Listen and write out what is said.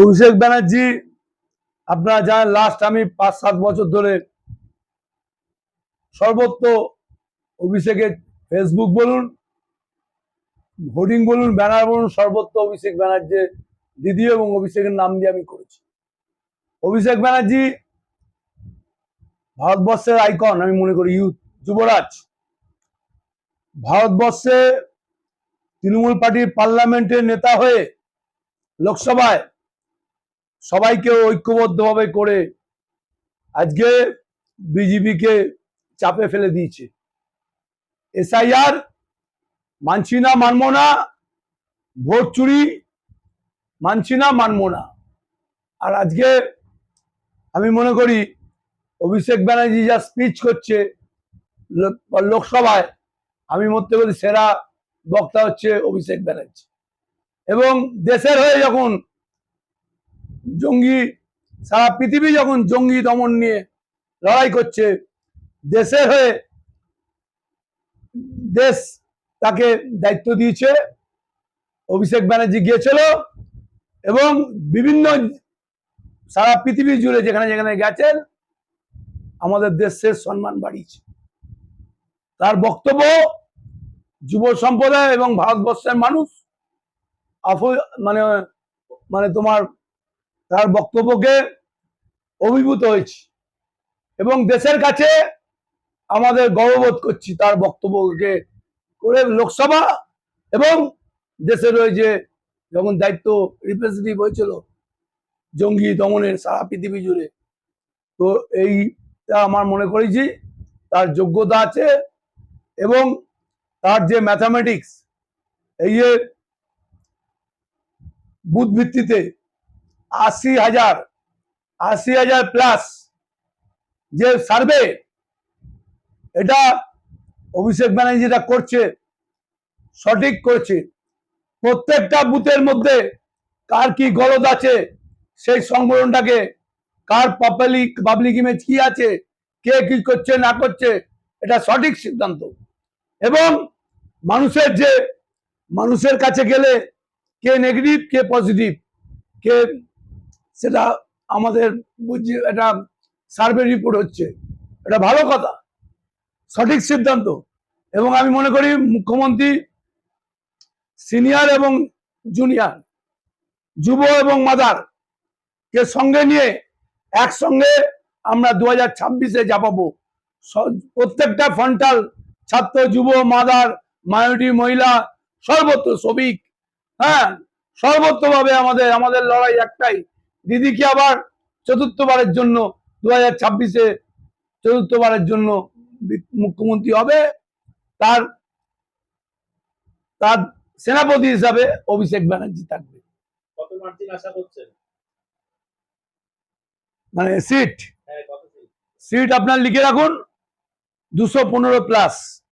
অভিষেক ব্যানার্জি, আপনারা জানেন লাস্ট আমি পাঁচ, সাত বছর ধরে সর্বত্র অভিষেকের ফেসবুক বলুন, হোর্ডিং বলুন, ব্যানার বলুন, সর্বত্র অভিষেক ব্যানার্জি, দিদি এবং অভিষেকের নাম দিয়ে আমি করেছি। অভিষেক ব্যানার্জি ভারতবর্ষের আইকন আমি মনে করি ইউথ যুবরাজ। ভারতবর্ষে তৃণমূল পার্টির পার্লামেন্টের নেতা হয়ে লোকসভায় সবাইকে ঐক্যবদ্ধভাবে করে আজকে বিজেপিকে চাপে ফেলে দিয়েছে। এসআইআর মানছি না, মানবো না, ভোট চুরি মানছি না, মানবো না। আর আজকে আমি মনে করি, অভিষেক ব্যানার্জি যা স্পিচ করছে লোকসভায়, আমি মধ্যে করি সেরা বক্তা হচ্ছে অভিষেক ব্যানার্জি। এবং দেশের হয়ে যখন জঙ্গি, সারা পৃথিবী যখন জঙ্গি দমন নিয়ে লড়াই করছে, দেশের হয়ে দেশ তাকে দায়িত্ব দিয়েছে, অভিষেক ব্যানার্জি গিয়েছিল এবং বিভিন্ন সারা পৃথিবী জুড়ে যেখানে যেখানে গেছেন, আমাদের দেশের সম্মান বাড়িয়েছে। তার বক্তব্য যুব সম্প্রদায় এবং ভারতবর্ষের মানুষ, আফ- মানে মানে তোমার তার বক্তব্যকে অভিভূত হয়েছি। এবং দেশের কাছে আমাদের গর্ববোধ করছি তার বক্তব্যকে করে লোকসভা এবং দেশের ওই যে যখন দায়িত্ব রিপ্রেজেন্টেটিভ হয়েছিল, জঙ্গি দমনের সারা পৃথিবী জুড়ে, তো এইটা আমার মনে করেছি তার যোগ্যতা আছে এবং তার যে ম্যাথামেটিক্স এই যে বুথ ভিত্তিতে আশি হাজার আশি হাজার প্লাস যে সার্ভে এটা অভিষেক ব্যানার্জি যেটা করছে, সঠিক করছে। প্রত্যেকটা বুথের মধ্যে কার কি গলদ আছে, সেই সংগঠনটাকে কার পাবলিক পাবলিক ইমেজ কি আছে, কে কি করছে, না করছে, এটা সঠিক সিদ্ধান্ত। এবং মানুষের যে, মানুষের কাছে গেলে কে নেগেটিভ কে পজিটিভ কে সেটা আমাদের বুঝি এটা সার্ভে রিপোর্ট হচ্ছে। এটা ভালো কথা, সঠিক সিদ্ধান্ত। এবং আমি মনে করি মুখ্যমন্ত্রী সিনিয়র এবং জুনিয়র যুব এবং মাদার কে সঙ্গে নিয়ে একসঙ্গে আমরা দু হাজার ছাব্বিশে যাপাবো। প্রত্যেকটা ফন্টাল ছাত্র, যুব মাদার মাইনরিটি মহিলা, সর্বত্র শ্রমিক হ্যাঁ সর্বত্রভাবে আমাদের আমাদের লড়াই একটাই। দিদিকে আবার চতুর্থবারের জন্য দু হাজার ছাব্বিশে চতুর্থবারের জন্য মুখ্যমন্ত্রী হবে? তার তার সেনাপতি হিসাবে অভিষেক ব্যানার্জি থাকবে। মানে সিট। হ্যাঁ seat? সিট আপনার লিখে রাখুন দুশো পনেরো প্লাস।